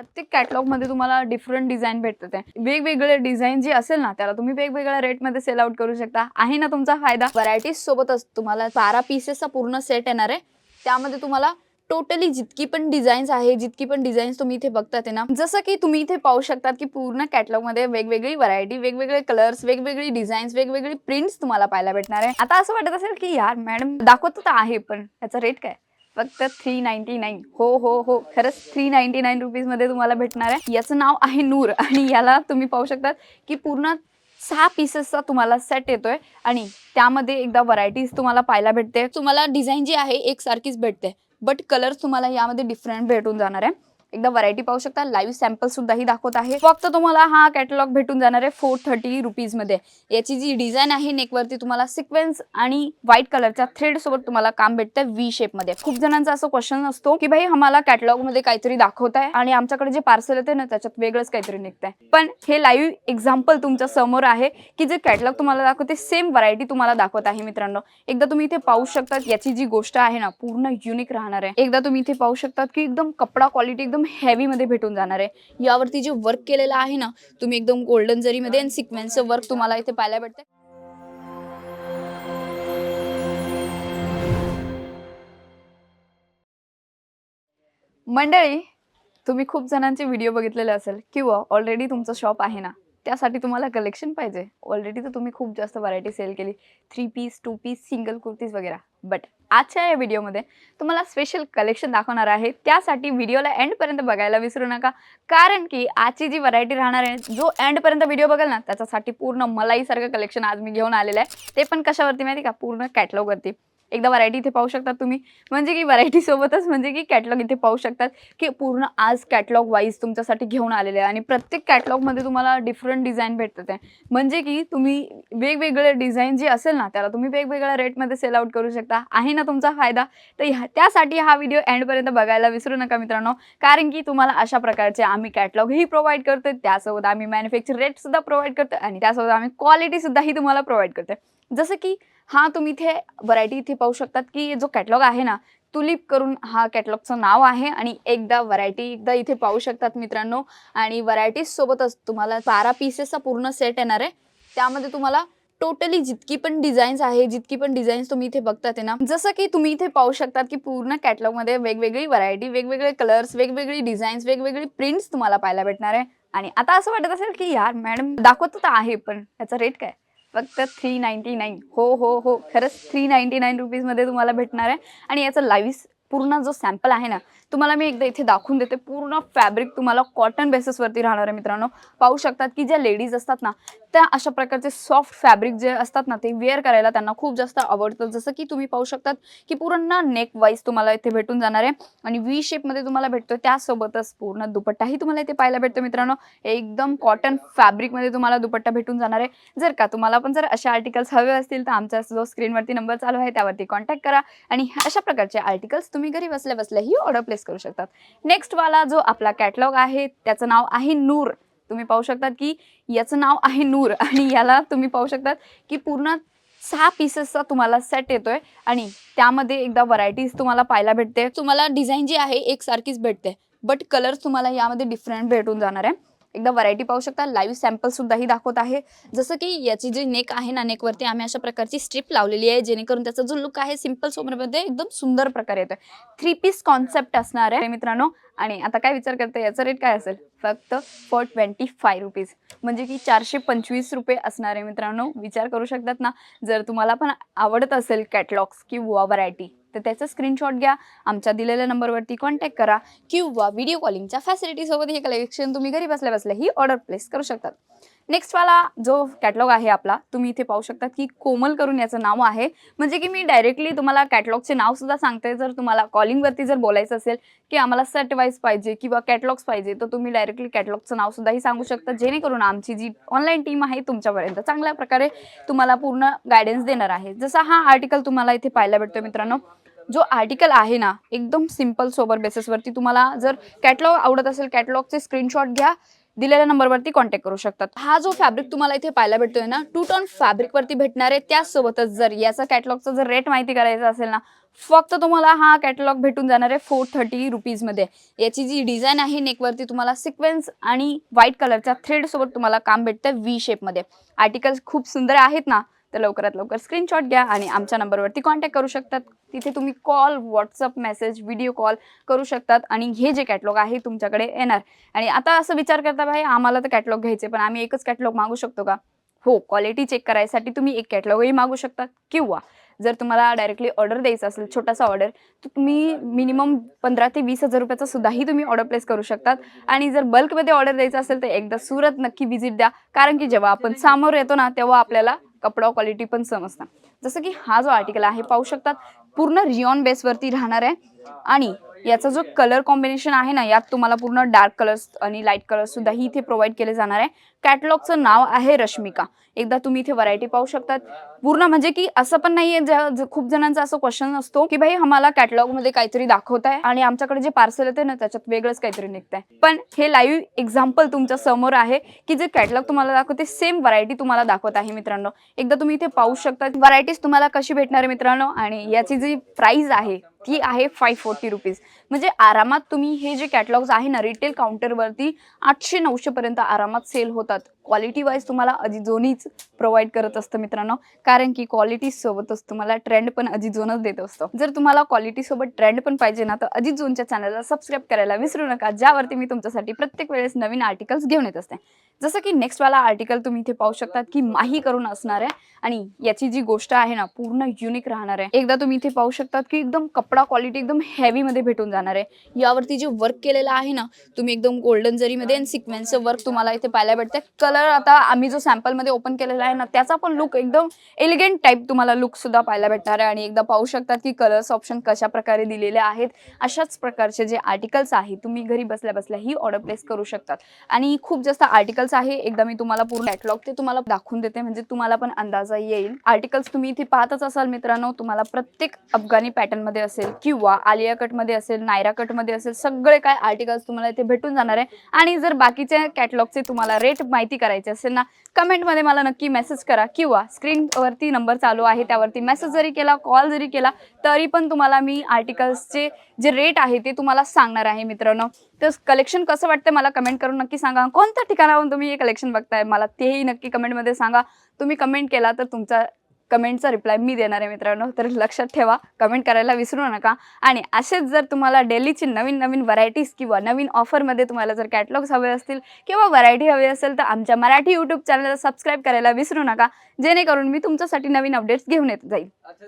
प्रत्येक कॅटलॉगमध्ये तुम्हाला different design भेटतात आहे. वेगवेगळे डिझाईन जे असेल ना त्याला तुम्ही वेगवेगळ्या रेटमध्ये सेल आउट करू शकता. आहे ना तुमचा फायदा? व्हरायटीज सोबतच तुम्हाला बारा पीसेसचा पूर्ण सेट येणार आहे. त्यामध्ये तुम्हाला टोटली जितकी पण डिझाईन्स आहे जितकी पण डिझाईन्स तुम्ही इथे बघतात ना जसं की तुम्ही इथे पाहू शकतात की पूर्ण कॅटलॉगमध्ये वेगवेगळी व्हरायटी वेगवेगळे कलर्स वेगवेगळी डिझाईन्स वेगवेगळी प्रिंट्स तुम्हाला पाहायला भेटणार आहे. आता असं वाटत असेल की यार मॅडम दाखवत तर आहे पण त्याचा रेट काय? फक्त थ्री नाईन्टी नाईन. हो हो हो. खरंच थ्री नाईन्टी नाईन रुपीजमध्ये तुम्हाला भेटणार आहे. याचं नाव आहे नूर. आणि याला तुम्ही पाहू शकतात की पूर्ण सहा पीसेसचा तुम्हाला सेट येतोय. आणि त्यामध्ये एकदा व्हरायटीज तुम्हाला पाहायला भेटते. तुम्हाला डिझाईन जी आहे एक सारखीच भेटते. बट कलर्स तुम्हाला यामध्ये डिफरंट भेटून जाणार आहे. एकदा व्हरायटी पाहू शकता. लाईव्ह सॅम्पल सुद्धाही दाखवत आहे. फक्त तुम्हाला हा कॅटलॉग भेटून जाणार आहे फोर थर्टी रुपीजमध्ये. याची जी डिझाईन आहे नेकवरती तुम्हाला सिक्वेन्स आणि व्हाईट कलरच्या थ्रेड सोबत तुम्हाला काम भेटतं व्ही शेपमध्ये. खूप जणांचा असं क्वेश्चन असतो की भाई आम्हाला कॅटलॉगमध्ये काहीतरी दाखवत आहे आणि आमच्याकडे जे पार्सल येते ना त्याच्यात वेगळंच काहीतरी निघतंय. पण हे लाईव्ह एक्झाम्पल तुमच्यासमोर आहे की जे कॅटलॉग तुम्हाला दाखवते सेम व्हरायटी तुम्हाला दाखवत आहे मित्रांनो. एकदा तुम्ही इथे पाहू शकतात याची जी गोष्ट आहे ना पूर्ण युनिक राहणार आहे. एकदा तुम्ही इथे पाहू शकतात की एकदम कपडा क्वालिटी एकदम हेवी मध्ये भेटून जाणार आहे. यावरती जे वर्क केलेलं आहे ना तुम्ही एकदम गोल्डन जरीमध्ये आणि सिक्वेन्सचं वर्क तुम्हाला इथे पाहायला भेटतं मंडळी तुम्ही खूप जणांचे व्हिडिओ बघितलेले असेल किंवा ऑलरेडी तुमचं शॉप आहे ना त्यासाठी तुम्हाला कलेक्शन पाहिजे. ऑलरेडी तर तुम्ही खूप जास्त व्हरायटी सेल केली. Three piece two piece single kurtis वगैरे. बट आजच्या या व्हिडिओमध्ये तुम्हाला स्पेशल कलेक्शन दाखवणार आहे. त्यासाठी व्हिडिओला एंडपर्यंत बघायला विसरू नका. कारण की आजची जी व्हरायटी राहणार आहे जो एंडपर्यंत व्हिडिओ बघाल ना त्याच्यासाठी पूर्ण मलाईसारखं कलेक्शन आज मी घेऊन आलेलं आहे. ते पण कशावरती माहिती का? पूर्ण कॅटलॉगवरती एकदा व्हरायटी इथे पाहू शकतात तुम्ही. म्हणजे की व्हरायटी सोबतच म्हणजे की कॅटलॉग इथे पाहू शकतात की पूर्ण आज कॅटलॉग वाईज तुमच्यासाठी घेऊन आलेले आहे. आणि प्रत्येक कॅटलॉगमध्ये तुम्हाला डिफरंट डिझाईन भेटतात आहे. म्हणजे की तुम्ही वेगवेगळे डिझाईन जे असेल ना त्याला तुम्ही वेगवेगळ्या रेटमध्ये सेल आउट करू शकता. आहे ना तुमचा फायदा? तर ह्या- त्यासाठी हा व्हिडिओ एंडपर्यंत बघायला विसरू नका मित्रांनो. कारण की तुम्हाला अशा प्रकारचे आम्ही कॅटलॉगही प्रोव्हाइड करतो त्यासोबत आम्ही मॅन्युफॅक्चर रेट सुद्धा प्रोव्हाइड करतो आणि त्यासोबत आम्ही क्वालिटीसुद्धाही तुम्हाला प्रोव्हाइड करतो जसं की हा तुम्ही इथे व्हरायटी इथे पाहू शकतात की जो कॅटलॉग आहे ना तुलिप करून हा कॅटलॉगचं नाव आहे आणि एकदा व्हरायटी एकदा इथे पाहू शकतात मित्रांनो. आणि व्हरायटीज सोबतच तुम्हाला बारा पीसेसचा पूर्ण सेट येणार आहे. त्यामध्ये तुम्हाला टोटली जितकी पण डिझाईन्स आहे जितकी पण डिझाईन्स तुम्ही इथे बघतात ना जसं की तुम्ही इथे पाहू शकतात की पूर्ण कॅटलॉगमध्ये वेगवेगळी व्हरायटी वेगवेगळे कलर्स वेगवेगळी डिझाईन्स वेगवेगळी प्रिंट्स तुम्हाला पाहायला भेटणार आहे. आणि आता असं वाटत असेल की यार मॅडम दाखवत तर आहे पण त्याचा रेट काय? फक्त थ्री नाईन्टी नाईन. हो हो हो. खरंच थ्री नाईन्टी नाईन रुपीजमध्ये तुम्हाला भेटणार आहे. आणि याचा लाईव्ह पूर्ण जो सॅम्पल आहे ना तुम्हाला मी एकदा इथे दाखवून देते. पूर्ण फॅब्रिक तुम्हाला कॉटन बेसिसवरती राहणार आहे मित्रांनो. पाहू शकतात की ज्या लेडीज असतात ना त्या अशा प्रकारचे सॉफ्ट फॅब्रिक जे असतात ना ते वेअर करायला त्यांना खूप जास्त आवडतं. जसं की तुम्ही पाहू शकतात की पूर्ण नेक वाईज तुम्हाला इथे भेटून जाणार आहे. आणि व्ही शेपमध्ये तुम्हाला भेटतो त्यासोबतच पूर्ण दुपट्टाही तुम्हाला इथे पाहायला भेटतो मित्रांनो. एकदम कॉटन फॅब्रिकमध्ये तुम्हाला दुपट्टा भेटून जाणार आहे. जर का तुम्हाला पण जर अशा आर्टिकल्स हवे असतील तर आमचा जो स्क्रीनवरती नंबर चालू आहे त्यावरती कॉन्टॅक्ट करा. आणि अशा प्रकारचे आर्टिकल्स तुम्ही घरी बसल्या बसल्याही ऑर्डर प्लेस करू शकतात. नेक्स्ट वाला जो आपला कॅटलॉग आहे त्याचं नाव आहे नूर. तुम्ही पाहू शकतात की याचं नाव आहे नूर आणि याला तुम्ही पाहू शकतात की पूर्ण सहा पीसेसचा तुम्हाला सेट येतोय आणि त्यामध्ये एकदा व्हरायटीज तुम्हाला पाहायला भेटते. तुम्हाला डिझाईन जी आहे एक सारखीच भेटते. बट कलर्स तुम्हाला यामध्ये डिफरंट भेटून जाणार आहे. एकदा व्हरायटी पाहू शकता. लाईव्ह सॅम्पल सुद्धाही दाखवत आहे. जसं की याची जी नेक आहे ना नेकवरती आम्ही अशा प्रकारची स्ट्रीप लावलेली आहे जेणेकरून त्याचा जो लुक आहे सिंपल सोमरमध्ये एकदम सुंदर प्रकारे येतोय. थ्री पीस कॉन्सेप्ट असणार आहे मित्रांनो. आणि आता काय विचार करते याचा रेट काय असेल? फक्त फॉर ट्वेंटी फाय रुपीज म्हणजे की चारशे पंचवीस रुपये असणार आहे मित्रांनो. विचार करू शकतात ना? जर तुम्हाला पण आवडत असेल कॅटलॉग्स किंवा व्हरायटी तर त्याचं स्क्रीनशॉट घ्या. आमच्या दिलेल्या नंबरवरती कॉन्टॅक्ट करा किंवा व्हिडिओ कॉलिंगच्या फॅसिलिटीसोबत हे कलेक्शन तुम्ही घरी बसल्या बसल्या ही ऑर्डर प्लेस करू शकतात. नेक्स्ट वाला जो कॅटलॉग आहे आपला तुम्ही इथे पाहू शकता की कोमल करून याचं नाव आहे. म्हणजे की मी डायरेक्टली तुम्हाला कॅटलॉगचे नाव सुद्धा सांगते. जर तुम्हाला कॉलिंगवरती जर बोलायचं असेल की आम्हाला सेट वाईज पाहिजे किंवा कॅटलॉग्स पाहिजे तर तुम्ही डायरेक्टली कॅटलॉगचं नावसुद्धाही सांगू शकता. जेणेकरून आमची जी ऑनलाईन टीम आहे तुमच्यापर्यंत चांगल्या प्रकारे तुम्हाला पूर्ण गायडन्स देणार आहे. जसा हा आर्टिकल तुम्हाला इथे पाहायला भेटतो मित्रांनो जो आर्टिकल आहे ना एकदम सिंपल सोबर बेसिसवरती तुम्हाला जर कॅटलॉग आवडत असेल कॅटलॉगचे स्क्रीनशॉट घ्या दिलेल्या नंबरवरती कॉन्टॅक्ट करू शकतात. हा जो फॅब्रिक तुम्हाला इथे पाहायला भेटतोय ना टू टॉन फॅब्रिक वरती भेटणार आहे त्याचसोबतच जर याचा कॅटलॉगचा जर रेट माहिती करायचा असेल ना फक्त तुम्हाला हा कॅटलॉग भेटून जाणार आहे फोर थर्टी रुपीजमध्ये याची जी डिझाईन आहे नेकवरती तुम्हाला सिक्वेन्स आणि व्हाईट कलरच्या थ्रेडसोबत तुम्हाला काम भेटतं व्ही शेपमध्ये आर्टिकल्स खूप सुंदर आहेत ना तर लवकरात लवकर स्क्रीनशॉट घ्या आणि आमच्या नंबरवरती कॉन्टॅक्ट करू शकतात. तिथे तुम्ही call WhatsApp message video call करू शकतात आणि हे जे कॅटलॉग आहे तुमच्याकडे येणार. आणि आता असं विचार करता भाई आम्हाला तर कॅटलॉग घ्यायचे पण आम्ही एकच कॅटलॉग मागू शकतो का? हो क्वालिटी चेक करायसाठी तुम्ही एक कॅटलॉगही मागू शकता. किंवा जर तुम्हाला डायरेक्टली ऑर्डर द्यायचा असेल छोटासा ऑर्डर तर तुम्ही मिनिमम पंधरा ते वीस हजार रुपयाचा सुद्धाही तुम्ही ऑर्डर प्लेस करू शकतात. आणि जर बल्कमध्ये ऑर्डर द्यायचं असेल तर एकदा सुरत नक्की व्हिजिट द्या. कारण की जेव्हा आपण सामोर येतो ना तेव्हा आपल्याला कपडा क्वालिटी पण समजता जसं की हा जो आर्टिकल आहे पाहू शकतात पूर्ण रिऑन बेसवरती राहणार आहे. आणि याचा जो कलर कॉम्बिनेशन आहे ना यात तुम्हाला पूर्ण डार्क कलर्स आणि लाइट कलर्स सुद्धाही इथे प्रोव्हाइड केले जाणार आहे. कॅटलॉगचं नाव आहे रश्मिका. एकदा तुम्ही इथे व्हरायटी पाहू शकतात. पूर्ण म्हणजे की असं पण नाहीये खूप जणांचा असं क्वेश्चन असतो की भाई आम्हाला कॅटलॉगमध्ये काहीतरी दाखवत आहे आणि आमच्याकडे जे पार्सल येते ना त्याच्यात वेगळंच काहीतरी निघतंय. पण हे लाईव्ह एक्झाम्पल तुमच्यासमोर आहे की जे कॅटलॉग तुम्हाला दाखवते सेम व्हरायटी तुम्हाला दाखवत आहे मित्रांनो. एकदा तुम्ही इथे पाहू शकता व्हरायटीज तुम्हाला कशी भेटणार आहे मित्रांनो? आणि याची जी प्राइस आहे ती आहे फाय फोर्टी रुपीज म्हणजे आरामात तुम्ही हे जे कॅटलॉग्स आहे ना रिटेल काउंटरवरती आठशे नऊशे पर्यंत आरामात सेल होतात. क्वालिटी वाईज तुम्हाला अजिजोनीच प्रोव्हाइड करत असतं मित्रांनो. कारण की क्वालिटी सोबतच तुम्हाला ट्रेंड पण अजिजोनच देत असतो. जर तुम्हाला क्वालिटी सोबत ट्रेंड पण पाहिजे ना तर अजिझोनच्या चॅनलला सबस्क्राईब करायला विसरू नका. ज्यावरती मी तुमच्यासाठी प्रत्येक वेळेस नवीन आर्टिकल्स घेऊन येत असते. जसं की नेक्स्ट वाला आर्टिकल तुम्ही इथे पाहू शकतात की माही करून असणार आहे. आणि याची जी गोष्ट आहे ना पूर्ण युनिक राहणार आहे. एकदा तुम्ही इथे पाहू शकतात की एकदम कपडा क्वालिटी एकदम हेवीमध्ये भेटून जाणार आहे. यावरती जे वर्क केलेलं आहे ना तुम्ही एकदम गोल्डन जरीमध्ये आणि सिक्वेन्सचं वर्क तुम्हाला इथे पाहायला भेटते कलर आता आम्ही जो सॅम्पलमध्ये ओपन केलेला आहे ना त्याचा पण लुक एकदम एलिगंट टाईप तुम्हाला लुकसुद्धा पाहायला भेटणार आहे. आणि एकदा पाहू शकतात की कलर्स ऑप्शन कशा प्रकारे दिलेले आहेत. अशाच प्रकारचे जे आर्टिकल्स आहेत तुम्ही घरी बसल्या बसल्या ही ऑर्डर प्लेस करू शकतात. आणि खूप जास्त आर्टिकल्स आहे एकदा मी तुम्हाला पूर्ण कॅटलॉग ते तुम्हाला दाखवून देते म्हणजे तुम्हाला पण अंदाजा येईल. आर्टिकल्स तुम्ही इथे पाहतच असाल मित्रांनो तुम्हाला प्रत्येक अफगाणी पॅटर्नमध्ये असेल असेल किंवा आलिया कटमध्ये असेल नायरा कटमध्ये असेल सगळे काय आर्टिकल्स तुम्हाला इथे भेटून जाणार आहे. आणि जर बाकीच्या कॅटलॉगचे तुम्हाला रेट माहिती करायचे असेल ना कमेंटमध्ये मला नक्की मेसेज करा किंवा स्क्रीनवरती नंबर चालू आहे त्यावरती मेसेज जरी केला कॉल जरी केला तरी पण तुम्हाला मी आर्टिकल्सचे जे रेट आहे ते तुम्हाला सांगणार आहे मित्रांनो. तर कलेक्शन कसं वाटतं मला कमेंट करून नक्की सांगा. कोणत्या ठिकाणावरून तुम्ही हे कलेक्शन बघताय? मला तेही नक्की कमेंटमध्ये सांगा. तुम्ही कमेंट केला तर तुमचा कमेंटचा रिप्लाय मी देणार आहे मित्रांनो. तर लक्षात ठेवा कमेंट करायला विसरू नका. आणि असेच जर तुम्हाला डेलीची नवीन नवीन व्हरायटीज किंवा नवीन ऑफरमध्ये तुम्हाला जर कॅटलॉग्स हवे असतील किंवा व्हरायटी हवी असेल तर आमच्या मराठी यूट्यूब चॅनलला सबस्क्राईब करायला विसरू नका. जेणेकरून मी तुमच्यासाठी नवीन अपडेट्स घेऊन येत जाईल. अच्छा